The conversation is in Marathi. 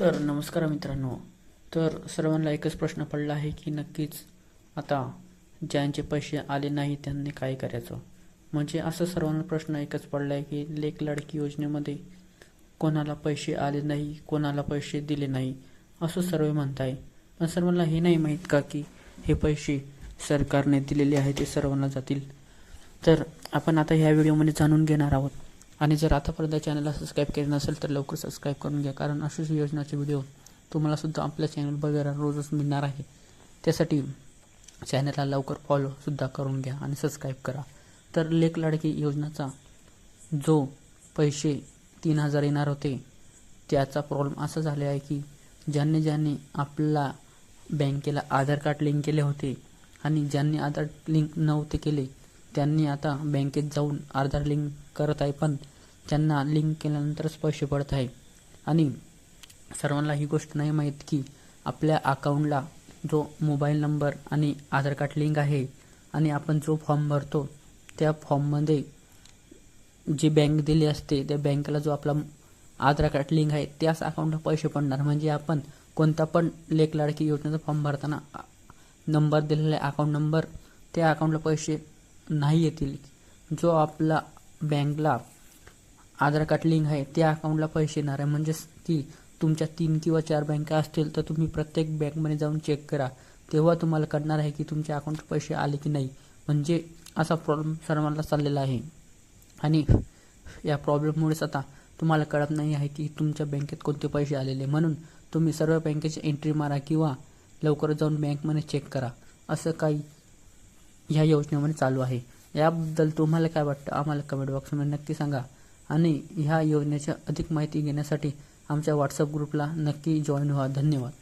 तर नमस्कार मित्रांनो. तर सर्वांना एकच प्रश्न पडला आहे की नक्कीच आता ज्यांचे पैसे आले नाही त्यांनी काय करायचं? म्हणजे असं सर्वांना प्रश्न एकच पडला आहे की लेक लाडकी योजनेमध्ये कोणाला पैसे आले नाही कोणाला पैसे दिले नाही असं सर्व म्हणत आहे पण सर्वांना हे नाही माहीत का की हे पैसे सरकारने दिलेले आहे ते सर्वांना जातील? तर आपण आता ह्या व्हिडिओमध्ये जाणून घेणार आहोत. आणि जर आतापर्यंत चॅनलला सबस्क्राईब केले नसेल तर लवकर सबस्क्राईब करून घ्या. कारण अशीच योजनाचे व्हिडिओ तुम्हाला सुद्धा आपल्या चॅनल बघायला रोजच मिळणार आहे. त्यासाठी चॅनलला लवकर फॉलोसुद्धा करून घ्या आणि सबस्क्राईब करा. तर लेख लाडकी योजनाचा जो पैसे तीन हजार येणार होते त्याचा प्रॉब्लेम असा झाला आहे की ज्यांनी ज्यांनी आपला बँकेला आधार कार्ड लिंक केले होते आणि ज्यांनी आधार लिंक नव्हते केले त्यांनी आता बँकेत जाऊन आधार लिंक करत आहे पण त्यांना लिंक केल्यानंतरच पैसे पडत आहे. आणि सर्वांना ही गोष्ट नाही माहीत की आपल्या अकाउंटला जो मोबाईल नंबर आणि आधार कार्ड लिंक आहे आणि आपण जो फॉर्म भरतो त्या फॉर्ममध्ये जी बँक दिली असते त्या बँकेला जो आपला आधार कार्ड लिंक आहे त्याच अकाउंटला पैसे पडणार. म्हणजे आपण कोणता पण लेख लाडकी योजनेचा फॉर्म भरताना नंबर दिलेला आहे अकाउंट नंबर त्या अकाउंटला पैसे नाही येतील. जो आपला बँकला आधार कार्ड लिंक आहे त्या अकाउंटला पैसे येणार आहे. म्हणजेच की तुमच्या तीन किंवा चार बँका असतील तर तुम्ही प्रत्येक बँकमध्ये जाऊन चेक करा. तेव्हा तुम्हाला कळणार आहे की तुमच्या अकाउंट पैसे आले की नाही. म्हणजे असा प्रॉब्लेम सर्वांना चाललेला आहे. आणि या प्रॉब्लेममुळेच आता तुम्हाला कळत नाही आहे की तुमच्या बँकेत कोणते पैसे आलेले. म्हणून तुम्ही सर्व बँकेची एंट्री मारा किंवा लवकर जाऊन बँकमध्ये चेक करा. असं काही ह्या योजनेमध्ये चालू आहे. याबद्दल तुम्हाला काय वाटतं? आम्हाला कमेंट बॉक्समध्ये नक्की सांगा. आणि ह्या योजनेच्या अधिक माहिती घेण्यासाठी आमच्या व्हॉट्सअप ग्रुपला नक्की जॉईन व्हा. धन्यवाद.